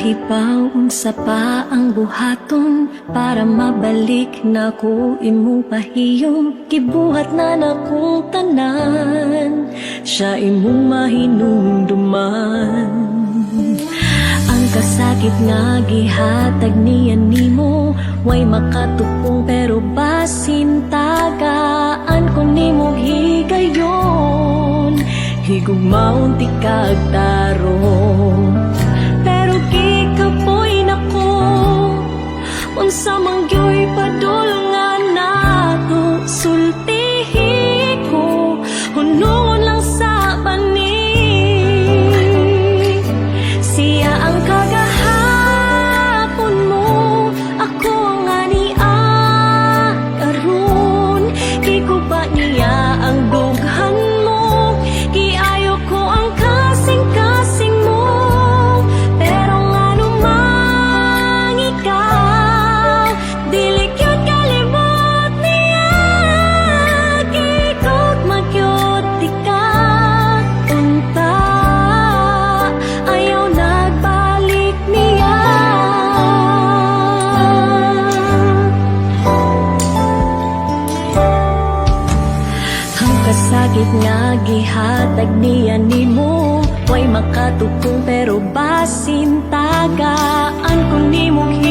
Kahibaw unsa pa ang buhaton Para mabalik na ko imo pahiyom. Gibuhat na na kong tanan Siya imong mahinumduman Ang kasakit nga gihatag niya nimo Way makatupong pero basin tagaan ko nimo higayon. Higugmaon ti kagtarong nga gihatag niya nimo Way makatupong pero basin tagaan ko higayon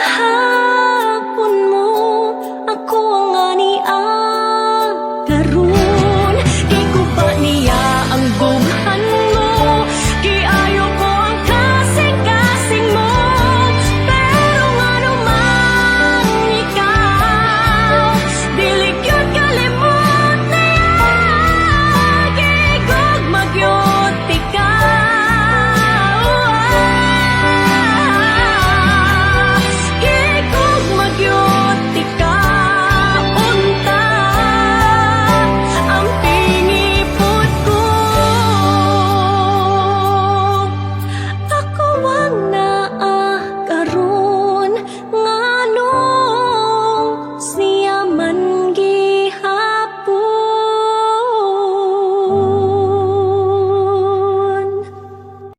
は。